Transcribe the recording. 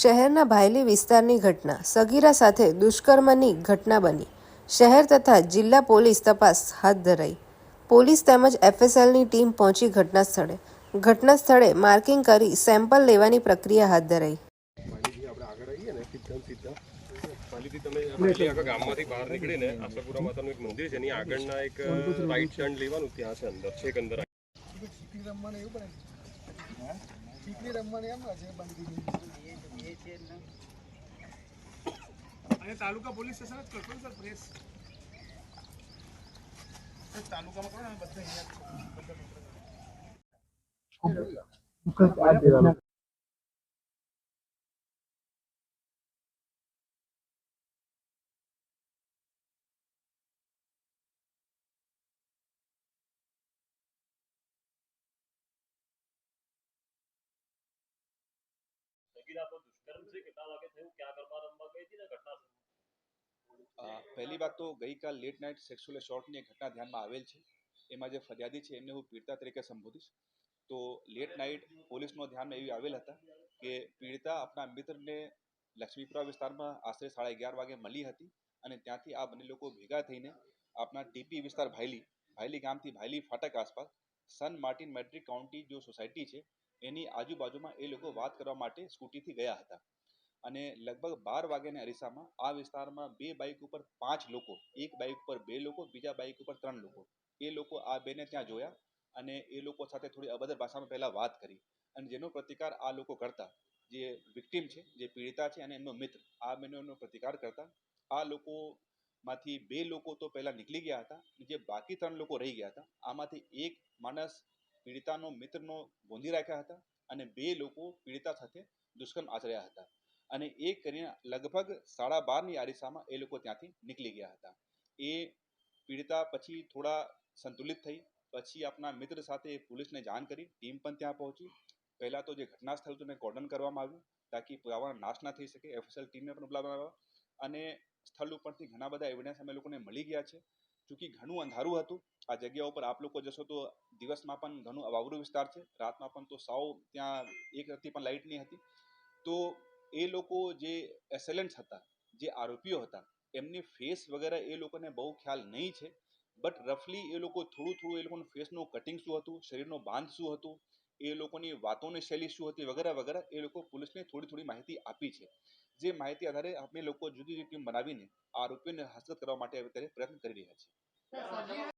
શહેરના ભાયલી વિસ્તારની ઘટના. સગીરા સાથે દુષ્કર્મની ઘટના બની. શહેર તથા જિલ્લા પોલીસ તપાસ હાથ ધરાઈ. પોલીસ તેમજ એફએસએલની ટીમ પહોંચી ઘટના સ્થળે ઘટના સ્થળે માર્કિંગ કરી સેમ્પલ લેવાની પ્રક્રિયા હાથ ધરાઈ. ગામમાંથી બહાર નીકળીને આશાપુરા માતાનું એક મંદિર છે. એની આગળના એક રાઈટ ટર્ન લેવાનું ત્યાં છે અંદર. છેક અંદર ચીકણી રમવાનું એમ છે બંધી અને તાલુકા પોલીસ સ્ટેશન જ કરતો સર પ્રેસ. તાલુકામાં કરો ને બધા અહીંયા પહેલી વાત તો ગઈકાલ લેટ નાઇટ સેક્સ્યુઅલ એસોલ્ટની ઘટના ધ્યાનમાં આવેલ છે. એમાં જે ફરિયાદી છે, એમને હું પીડિતા તરીકે સંબોધીશ. તો લેટ નાઇટ પોલીસનો ધ્યાનમાં એવી આવેલ હતા કે પીડિતા આપણા મિત્રને લક્ષ્મીપુરા વિસ્તારમાં આશરે સાડા અગિયાર વાગે મળી હતી અને ત્યાંથી આ બંને લોકો ભેગા થઈને આપણા ટીપી વિસ્તાર ભાયલી ભાયલી ગામથી ભાયલી ફાટક આસપાસ સન માર્ટિન મેટ્રિક કાઉન્ટી જો સોસાયટી છે, એની આજુબાજુમાં એ લોકો વાત કરવા માટે સ્કૂટીથી ગયા હતા. અને લગભગ બાર વાગ્યાના અરીસામાં આ વિસ્તારમાં બે બાઇક ઉપર પાંચ લોકો, એક બાઇક ઉપર બે લોકો, બીજા બાઇક ઉપર ત્રણ લોકો. એ લોકો આ બેને ત્યાં જોયા અને એ લોકો સાથે થોડી અભદ્ર ભાષામાં પહેલાં વાત કરી. અને જેનો પ્રતિકાર આ લોકો કરતા, જે વિક્ટિમ છે, જે પીડિતા છે અને એમનો મિત્ર, આ બંનેનો પ્રતિકાર કરતા, આ લોકો માંથી બે લોકો તો પહેલા નીકળી ગયા હતા જે બાકી ત્રણ લોકો રહી ગયા હતા, આમાંથી એક માણસ પીડિતાનો મિત્રનો ગોંધી રાખ્યા હતા અને બે લોકો પીડિતા સાથે દુષ્કર્મ આચર્યા હતા. અને એ કરીને લગભગ સાડા બારની આરિસામાં એ લોકો ત્યાંથી નીકળી ગયા હતા. એ પીડિતા પછી થોડા સંતુલિત થઈ, પછી આપણા મિત્ર સાથે પોલીસને જાણ કરી, ટીમ પણ ત્યાં પહોંચી. પહેલાં તો જે ઘટના સ્થળ હતું એને કોર્ડન કરવામાં આવ્યું, તાકી પુરાવાનો નાશ ના થઈ શકે, એફએસએલ ટીમને પણ બોલાવવામાં આવ્યા અને સ્થળ ઉપરથી ઘણા બધા એવિડન્સ અમે લોકોને મળી ગયા છે. ચૂંકી ઘણું અંધારું હતું. આ જગ્યા ઉપર આપ લોકો જશો તો દિવસમાં પણ ઘણું અવાવરું વિસ્તાર છે. રાતમાં પણ તો સાવ ત્યાં એક હતી પણ લાઇટ નહીં હતી. તો એ લોકો જે એસેલન્ટ્સ હતા, જે આરોપીઓ હતા, એમની ફેસ વગેરે એ લોકોને બહુ ખ્યાલ નહીં છે. બટ રફલી એ લોકો થોડું થોડું એ લોકોનું ફેસનું કટિંગ શું હતું, શરીરનો બાંધ શું હતું એ લોકોની વાતોની શૈલી શું હતી વગેરે વગેરે, એ લોકો પોલીસને થોડી થોડી માહિતી આપી છે. જે માહિતી આધારે અમે લોકો જુદી જુદી ટીમ બનાવીને આરોપીઓને હસ્તગત કરવા માટે અત્યારે પ્રયત્ન કરી રહ્યા છીએ.